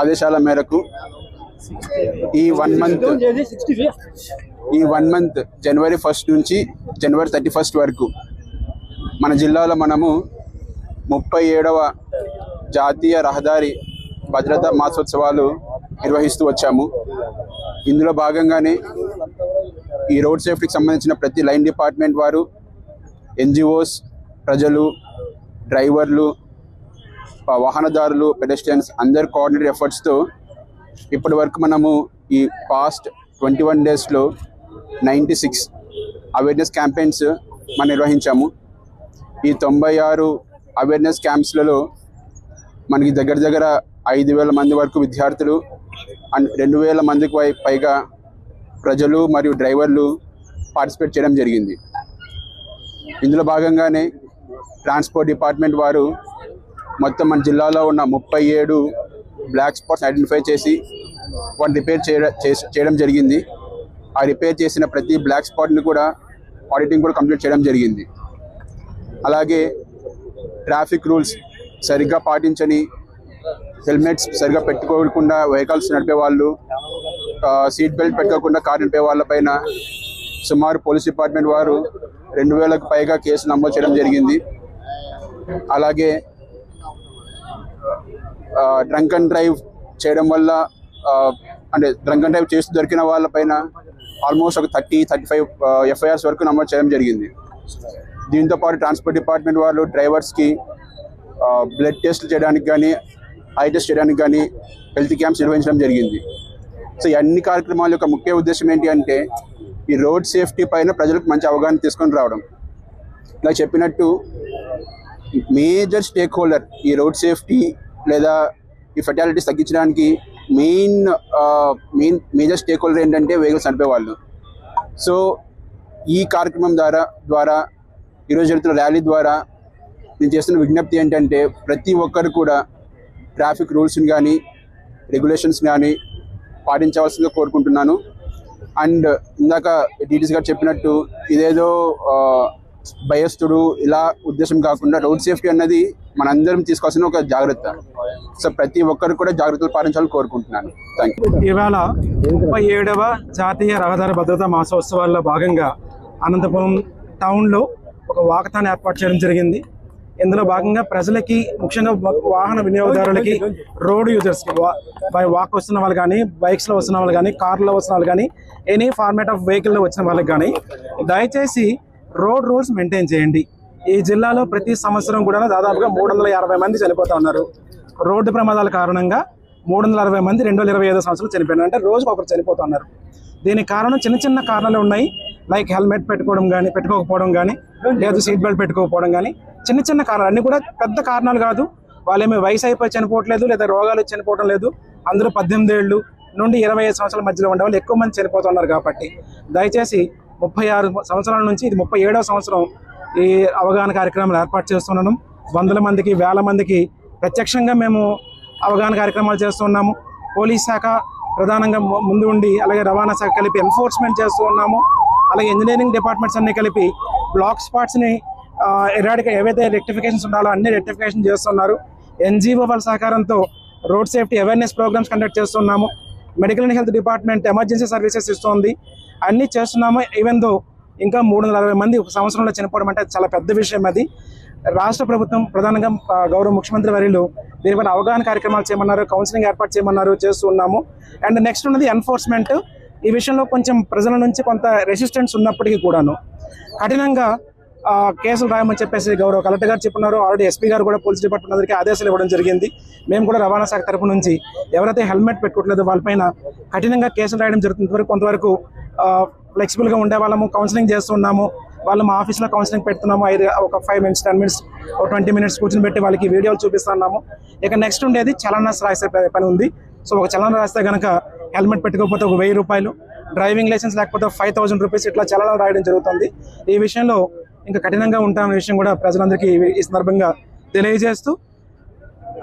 ఆదేశాల మేరకు ఈ వన్ మంత్ ఈ వన్ మంత్ జనవరి ఫస్ట్ నుంచి జనవరి థర్టీ ఫస్ట్ వరకు మన జిల్లాలో మనము ముప్పై ఏడవ జాతీయ రహదారి భద్రతా మాసోత్సవాలు నిర్వహిస్తూ వచ్చాము. ఇందులో భాగంగానే ఈ రోడ్ సేఫ్టీకి సంబంధించిన ప్రతి లైన్ డిపార్ట్మెంట్ వారు ఎన్జిఓస్ ప్రజలు డ్రైవర్లు వాహనదారులు పెడెస్టియన్స్ అందరి కోఆర్డినేట్ ఎఫర్ట్స్తో ఇప్పటి వరకు మనము ఈ పాస్ట్ ట్వంటీ వన్ డేస్లో నైంటీ సిక్స్ అవేర్నెస్ క్యాంపెయిన్స్ మనం నిర్వహించాము. ఈ తొంభై ఆరు అవేర్నెస్ క్యాంప్స్లలో మనకి దగ్గర దగ్గర ఐదు వేల మంది వరకు విద్యార్థులు అండ్ రెండు వేల మందికి పై- పైగా ప్రజలు మరియు డ్రైవర్లు పార్టిసిపేట్ చేయడం జరిగింది. ఇందులో భాగంగానే ట్రాన్స్పోర్ట్ డిపార్ట్మెంట్ వారు మొత్తం మన జిల్లాలో ఉన్న ముప్పై ఏడు బ్లాక్ స్పాట్స్ ఐడెంటిఫై చేసి వాటిని రిపేర్ చేయడం చేసి- చేయడం జరిగింది. ఆ రిపేర్ చేసిన ప్రతి బ్లాక్ స్పాట్ని కూడా ఆడిటింగ్ కూడా కంప్లీట్ చేయడం జరిగింది. అలాగే ట్రాఫిక్ రూల్స్ సరిగ్గా పాటించని హెల్మెట్స్ సరిగ్గా పెట్టుకోకుండా వెహికల్స్ నడిపే వాళ్ళు సీట్ బెల్ట్ పెట్టుకోకుండా కార్ నడిపే వాళ్ళపైన సుమారు పోలీస్ డిపార్ట్మెంట్ వారు రెండు వేలకు పైగా కేసు నమోదు చేయడం జరిగింది. అలాగే డ్రంక్ అండ్ డ్రైవ్ చేయడం వల్ల అంటే డ్రంక్ అండ్ డ్రైవ్ చేస్తూ దొరికిన వాళ్ళపైన ఆల్మోస్ట్ ఒక థర్టీ థర్టీ ఫైవ్ ఎఫ్ఐఆర్స్ వరకు నమోదు చేయడం జరిగింది. దీంతో పాటు ట్రాన్స్పోర్ట్ డిపార్ట్మెంట్ వాళ్ళు డ్రైవర్స్కి బ్లడ్ టెస్ట్ చేయడానికి కానీ ఐ టెస్ట్ చేయడానికి కానీ హెల్త్ క్యాంప్స్ నిర్వహించడం జరిగింది. సో ఈ అన్ని కార్యక్రమాల యొక్క ముఖ్య ఉద్దేశం ఏంటి అంటే ఈ రోడ్ సేఫ్టీ పైన ప్రజలకు మంచి అవగాహన తీసుకొని రావడం. ఇలా చెప్పినట్టు మేజర్ స్టేక్ హోల్డర్ ఈ రోడ్ సేఫ్టీ లేదా ఈ ఫెటాలిటీస్ తగ్గించడానికి main main major stake holder ఏంటంటే వెహికల్స్ నడిపేవాళ్ళు సో ఈ కార్యక్రమం ద్వారా ద్వారా ఈరోజు జరుగుతున్న ర్యాలీ ద్వారా నేను చేస్తున్న విజ్ఞప్తి ఏంటంటే ప్రతి ఒక్కరు కూడా ట్రాఫిక్ రూల్స్ని కానీ రెగ్యులేషన్స్ కానీ పాటించవలసిందిగా కోరుకుంటున్నాను. అండ్ ఇందాక డీటీస్ గారు చెప్పినట్టు ఇదేదో భయస్థుడు ఇలా ఉద్దేశం కాకుండా రోడ్ సేఫ్టీ అన్నది మనందరం తీసుకోవాల్సిన ఒక జాగ్రత్త. సో ప్రతి ఒక్కరు కూడా జాగ్రత్తలు పాటించాలని కోరుకుంటున్నాను. థ్యాంక్ యూ ఇవాళ ముప్పై ఏడవ జాతీయ రహదారి భద్రతా మాసోత్సవాల్లో భాగంగా అనంతపురం టౌన్లో ఒక వాకథాన్ ఏర్పాటు చేయడం జరిగింది. ఇందులో భాగంగా ప్రజలకి ముఖ్యంగా వాహన వినియోగదారులకి రోడ్ యూజర్స్కి బై వాక్ వస్తున్న వాళ్ళు కానీ బైక్స్లో వస్తున్న వాళ్ళు కానీ కార్లో వస్తున్న వాళ్ళు కానీ ఎనీ ఫార్మేట్ ఆఫ్ వెహికల్లో వచ్చిన వాళ్ళకి కానీ దయచేసి రోడ్ రూల్స్ మెయింటైన్ చేయండి. ఈ జిల్లాలో ప్రతి సంవత్సరం కూడా దాదాపుగా మూడు వందల యాభై మంది చనిపోతూ ఉన్నారు. రోడ్డు ప్రమాదాల కారణంగా మూడు వందల అరవై మంది రెండు వేల ఇరవై ఐదో సంవత్సరాలు చనిపోయినారు అంటే రోజుకు ఒకరు చనిపోతున్నారు దీనికి కారణం చిన్న చిన్న కారణాలు ఉన్నాయి. లైక్ హెల్మెట్ పెట్టుకోవడం కానీ పెట్టుకోకపోవడం కానీ లేదా సీట్ బెల్ట్ పెట్టుకోకపోవడం కానీ చిన్న చిన్న కారణాలు. అన్నీ కూడా పెద్ద కారణాలు కాదు. వాళ్ళేమి వయసు అయిపోయి చనిపోవట్లేదు లేదా రోగాలు చనిపోవడం లేదు. అందరూ పద్దెనిమిది ఏళ్ళు నుండి ఇరవై ఐదు సంవత్సరాల మధ్యలో ఉండే వాళ్ళు ఎక్కువ మంది చనిపోతున్నారు కాబట్టి. దయచేసి ముప్పై ఆరు సంవత్సరాల నుంచి ఇది ముప్పై ఏడవ సంవత్సరం ఈ అవగాహన కార్యక్రమాలు ఏర్పాటు చేస్తున్నాం వందల మందికి వేల మందికి ప్రత్యక్షంగా మేము అవగాహన కార్యక్రమాలు చేస్తున్నాము. పోలీస్ శాఖ ప్రధానంగా ము- ముందు ఉండి అలాగే రవాణా శాఖ కలిపి ఎన్ఫోర్స్మెంట్ చేస్తూ ఉన్నాము. అలాగే ఇంజనీరింగ్ డిపార్ట్మెంట్స్ అన్ని కలిపి బ్లాక్ స్పాట్స్ని ఎరాడిక ఏవైతే రెక్టిఫికేషన్స్ ఉండాలో అన్ని రెక్టిఫికేషన్ చేస్తున్నారు. ఎన్జిఓ వాళ్ళ సహకారంతో road safety awareness programmes conduct చేస్తున్నాము. Medical and health department emergency services ఇస్తోంది. అన్నీ చేస్తున్నాము. ఈవెన్ దో ఇంకా మూడు వందల అరవై మంది ఒక సంవత్సరంలో చనిపోవడం అంటే చాలా పెద్ద విషయం అది. రాష్ట్ర ప్రభుత్వం ప్రధానంగా గౌరవ ముఖ్యమంత్రి వర్యులు దీనిపైన అవగాహన కార్యక్రమాలు చేయమన్నారు కౌన్సిలింగ్ ఏర్పాటు చేయమన్నారు చేస్తూ ఉన్నాము. అండ్ నెక్స్ట్ ఉన్నది ఎన్ఫోర్స్మెంట్ ఈ విషయంలో కొంచెం ప్రజల నుంచి కొంత రెసిస్టెన్స్ ఉన్నప్పటికీ కూడాను. కఠినంగా కేసులు రాయమని చెప్పేసి గౌరవ కలెక్టర్ గారు చెప్పున్నారు ఆల్రెడీ ఎస్పీ గారు కూడా పోలీస్ డిపార్ట్మెంట్ అందరికీ ఆదేశాలు ఇవ్వడం జరిగింది. మేము కూడా రవాణా శాఖ తరపు నుంచి ఎవరైతే హెల్మెట్ పెట్టుకోవట్లేదో వాళ్ళపైన కఠినంగా కేసులు రాయడం జరుగుతుంది వరకు కొంతవరకు ఫ్లెక్సిబుల్గా ఉండే వాళ్ళము కౌన్సిలింగ్ చేస్తున్నాము వాళ్ళు మా ఆఫీస్లో కౌన్సిలింగ్ పెడుతున్నాము. ఐదు ఒక ఫైవ్ మినిట్స్ టెన్ మినిట్స్ ఒక ట్వంటీ మినిట్స్ కూర్చొని పెట్టి వాళ్ళకి వీడియోలు చూపిస్తున్నాము ఇక నెక్స్ట్ ఉండేది చలనాస్ రాసే పని ఉంది. సో ఒక చలన రాస్తే కనుక హెల్మెట్ పెట్టుకోకపోతే ఒక వెయ్యి రూపాయలు డ్రైవింగ్ లైసెన్స్ లేకపోతే ఫైవ్ థౌసండ్ రూపీస్ ఇట్లా చలనాలు రాయడం జరుగుతుంది. ఈ విషయంలో ఇంకా కఠినంగా ఉంటామనే విషయం కూడా ప్రజలందరికీ ఈ- సందర్భంగా తెలియజేస్తూ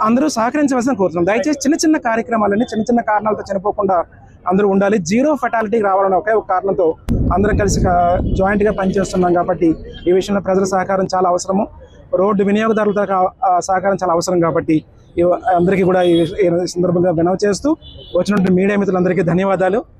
అందరూ సహకరించవలసిన కోరుతున్నాం. దయచేసి చిన్న చిన్న కార్యక్రమాలన్నీ చిన్న చిన్న కారణాలతో చనిపోకుండా అందరూ ఉండాలి. జీరో ఫెటాలిటీ రావాలని ఒకే ఒక కారణంతో అందరం కలిసి జాయింట్గా పనిచేస్తున్నాం కాబట్టి ఈ విషయంలో ప్రజల సహకారం చాలా అవసరము. రోడ్డు వినియోగదారుల సహకారం చాలా అవసరం కాబట్టి అందరికీ కూడా ఈ ఈ సందర్భంగా వినవ చేస్తూ వచ్చినటువంటి మీడియా మిత్రులందరికీ ధన్యవాదాలు.